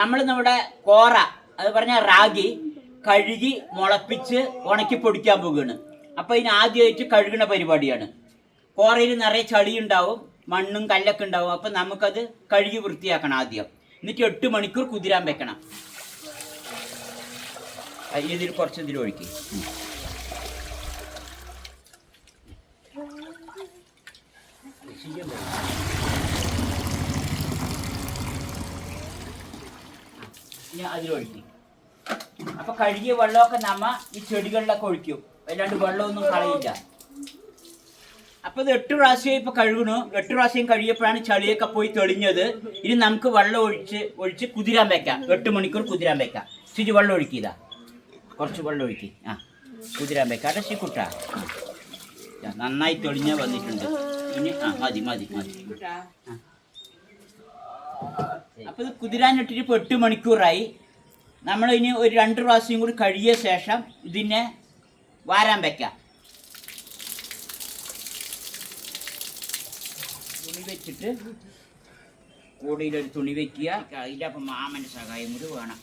നമ്മൾ നമ്മുടെ കോറ അത് പറഞ്ഞ റാഗി കഴുകി മുളപ്പിച്ച് ഉണക്കി പൊടിക്കാൻ പോകുകയാണ് അപ്പൊ ഇതിന് ആദ്യമായിട്ട് കഴുകുന്ന പരിപാടിയാണ്. കോറയിൽ നിറയെ ചളി ഉണ്ടാവും മണ്ണും കല്ലൊക്കെ ഉണ്ടാവും. അപ്പൊ നമുക്കത് കഴുകി വൃത്തിയാക്കണം ആദ്യം. എന്നിട്ട് എട്ട് മണിക്കൂർ കുതിരാൻ വെക്കണം. ഇതിൽ കുറച്ച് ഇതിൽ ഒഴുക്കി. ഇനി അതിലൊഴിക്കും അപ്പൊ കഴുകിയ വെള്ളമൊക്കെ നമ്മ ഈ ചെടികളിലൊക്കെ ഒഴിക്കും. അല്ലാണ്ട് വെള്ളമൊന്നും കളയില്ല. അപ്പൊ ഇത് എട്ട് പ്രാവശ്യം ഇപ്പൊ കഴുകണു എട്ട് പ്രാവശ്യം കഴിയപ്പോഴാണ് ചളിയൊക്കെ പോയി തെളിഞ്ഞത്. ഇനി നമുക്ക് വെള്ളം ഒഴിച്ച് ഒഴിച്ച് കുതിരാൻ വെക്കാം. എട്ട് മണിക്കൂർ കുതിരാൻ വെക്കാം. ശരി വെള്ളം ഒഴിക്കിതാ കുറച്ച് വെള്ളം ഒഴിക്കി. ആ കുതിരാൻ വെക്കാം. അതെ ശിക്കുട്ട. നന്നായി തെളിഞ്ഞ വന്നിട്ടുണ്ട്. ഇനി ആ മതി മതി മതി. ആ. അപ്പൊ ഇത് കുതിരാനിട്ടിട്ട് ഇപ്പൊ എട്ട് മണിക്കൂറായി. നമ്മൾ ഇനി ഒരു രണ്ട് പ്രാവശ്യം കൂടി കഴിയ ശേഷം ഇതിനെ വാരാൻ വയ്ക്കാം തുണി വെച്ചിട്ട് കൂടിയിലൊരു തുണി വെക്കുക. അതിന്റെ അപ്പം മാമന്റെ സഹായം കൂടി വേണം.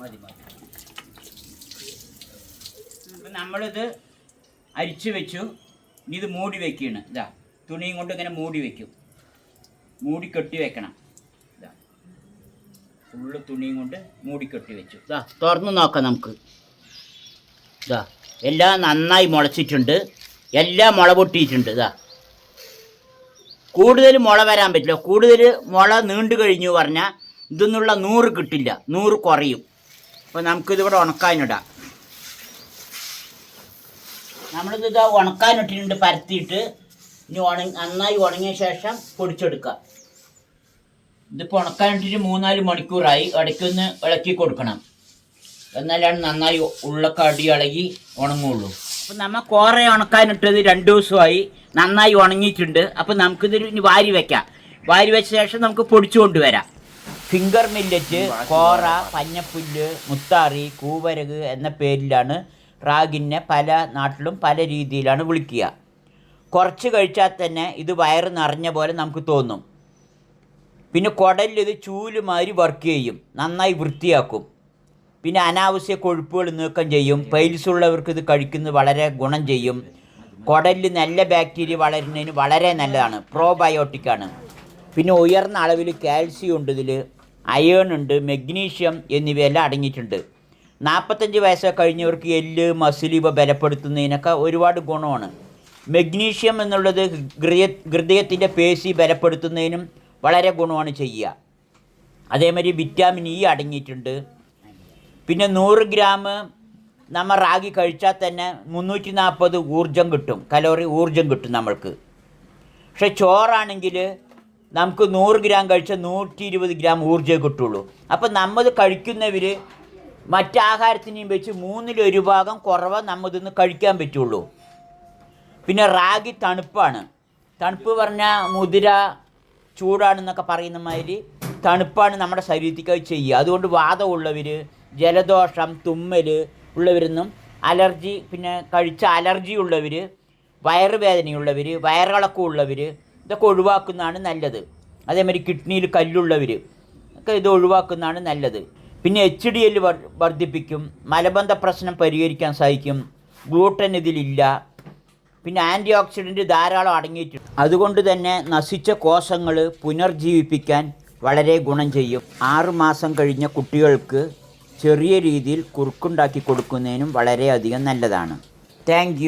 മതി മതി. നമ്മളിത് അരിച്ചു വെച്ചു. ഇനി ഇത് മൂടി വെക്കുകയാണ്. ഇതാ തുണിയും കൊണ്ട് ഇങ്ങനെ മൂടി വെക്കും. മൂടി കെട്ടി വെക്കണം. ഇതാ ഫുള്ള് തുണിയും കൊണ്ട് മൂടി കെട്ടി വെച്ചു. ഇതാ തുറന്ന് നോക്കാം നമുക്ക്. ഇതാ എല്ലാം നന്നായി മുളച്ചിട്ടുണ്ട്. എല്ലാം മുള പൊട്ടിയിട്ടുണ്ട്. ഇതാ കൂടുതൽ മുള വരാൻ പറ്റില്ല. കൂടുതൽ മുള നീണ്ടു കഴിഞ്ഞു പറഞ്ഞാൽ ഇതൊന്നുള്ള നൂറ് കിട്ടില്ല. നൂറ് കുറയും. അപ്പോൾ നമുക്കിതിവിടെ ഉണക്കാനിടാം. നമ്മളിത് ഇതാ ഉണക്കാനിട്ടിട്ടുണ്ട് പരത്തിയിട്ട്. ഇനി ഉണ നന്നായി ഉണങ്ങിയ ശേഷം പൊടിച്ചെടുക്കുക. ഇതിപ്പോൾ ഉണക്കാനിട്ടിട്ട് മൂന്നാൽ മണിക്കൂറായി. ഇടയ്ക്കൊന്ന് ഇളക്കി കൊടുക്കണം. എന്നാലാണ് നന്നായി ഉള്ളൊക്കെ അടി ഇളകി ഉണങ്ങുള്ളൂ. അപ്പം നമ്മൾ കോറ ഉണക്കാനിട്ടത് രണ്ട് ദിവസമായി. നന്നായി ഉണങ്ങിയിട്ടുണ്ട്. അപ്പം നമുക്കിത് ഇനി വാരി വെക്കാം. വാരി വെച്ച ശേഷം നമുക്ക് പൊടിച്ചു കൊണ്ടുവരാം. ഫിംഗർ മില്ലറ്റ് കോറ പഞ്ഞപ്പുല്ല് മുത്താറി കൂവരക് എന്ന പേരിലാണ് റാഗിനെ പല നാട്ടിലും പല രീതിയിലാണ് വിളിക്കുക. കുറച്ച് കഴിച്ചാൽ തന്നെ ഇത് വയറ് നിറഞ്ഞ പോലെ നമുക്ക് തോന്നും. പിന്നെ കുടലിൽ ഇത് ചൂലുമാതിരി വർക്ക് ചെയ്യും. നന്നായി വൃത്തിയാക്കും. പിന്നെ അനാവശ്യ കൊഴുപ്പുകൾ നീക്കം ചെയ്യും. പൈൽസ് ഉള്ളവർക്ക് ഇത് കഴിക്കുന്നത് വളരെ ഗുണം ചെയ്യും. കുടലിൽ നല്ല ബാക്ടീരിയ വളരുന്നതിന് വളരെ നല്ലതാണ്. പ്രോബയോട്ടിക്കാണ് പിന്നെ ഉയർന്ന അളവിൽ കാൽസ്യം ഉണ്ട് ഇതിൽ അയേൺ ഉണ്ട് മെഗ്നീഷ്യം എന്നിവയെല്ലാം അടങ്ങിയിട്ടുണ്ട്. നാൽപ്പത്തഞ്ച് വയസ്സൊക്കെ കഴിഞ്ഞവർക്ക് എല്ല് മസിൽ ഇവ ബലപ്പെടുത്തുന്നതിനൊക്കെ ഒരുപാട് ഗുണമാണ്. മെഗ്നീഷ്യം എന്നുള്ളത് ഹൃദയ ഹൃദയത്തിന്റെ പേശി ബലപ്പെടുത്തുന്നതിനും വളരെ ഗുണമാണ് ചെയ്യുക. അതേമാതിരി വിറ്റാമിൻ ഇ അടങ്ങിയിട്ടുണ്ട്. പിന്നെ നൂറ് ഗ്രാം നമ്മൾ റാഗി കഴിച്ചാൽ തന്നെ മുന്നൂറ്റി നാൽപ്പത് ഊർജം കിട്ടും. കലോറി ഊർജം കിട്ടും നമ്മൾക്ക്. പക്ഷേ ചോറാണെങ്കിൽ നമുക്ക് നൂറ് ഗ്രാം കഴിച്ചാൽ നൂറ്റി ഇരുപത് ഗ്രാം ഊർജമേ കിട്ടുള്ളൂ. അപ്പം നമ്മൾ കഴിക്കുന്നവർ മറ്റാഹാരത്തിനെയും വെച്ച് മൂന്നിലൊരു ഭാഗം കുറവ് നമ്മതിന്ന് കഴിക്കാൻ പറ്റുള്ളൂ. പിന്നെ റാഗി തണുപ്പാണ്. തണുപ്പ് പറഞ്ഞാൽ മുതിര ചൂടാണെന്നൊക്കെ പറയുന്ന മാതിരി തണുപ്പാണ് നമ്മുടെ ശരീരത്തിലേക്ക് ചെയ്യുക. അതുകൊണ്ട് വാദമുള്ളവർ ജലദോഷം തുമ്മൽ ഉള്ളവരൊന്നും അലർജി പിന്നെ കഴിച്ച അലർജി ഉള്ളവർ വയറുവേദനയുള്ളവർ വയറിളക്കം ഉള്ളവർ ഇതൊക്കെ ഒഴിവാക്കുന്നതാണ് നല്ലത്. അതേമാതിരി കിഡ്നിയിൽ കല്ലുള്ളവർ ഒക്കെ ഇത് ഒഴിവാക്കുന്നതാണ് നല്ലത്. പിന്നെ എച്ച് ഡി എൽ വർദ്ധിപ്പിക്കും. മലബന്ധ പ്രശ്നം പരിഹരിക്കാൻ സഹായിക്കും. ഗ്ലൂട്ടൻ ഇതിലില്ല. പിന്നെ ആന്റി ഓക്സിഡന്റ് ധാരാളം അടങ്ങിയിട്ടുണ്ട്. അതുകൊണ്ട് തന്നെ നശിച്ച കോശങ്ങൾ പുനർജീവിപ്പിക്കാൻ വളരെ ഗുണം ചെയ്യും. ആറുമാസം കഴിഞ്ഞ കുട്ടികൾക്ക് ചെറിയ രീതിയിൽ കുറുക്കുണ്ടാക്കി കൊടുക്കുന്നതിനും വളരെയധികം നല്ലതാണ്. താങ്ക്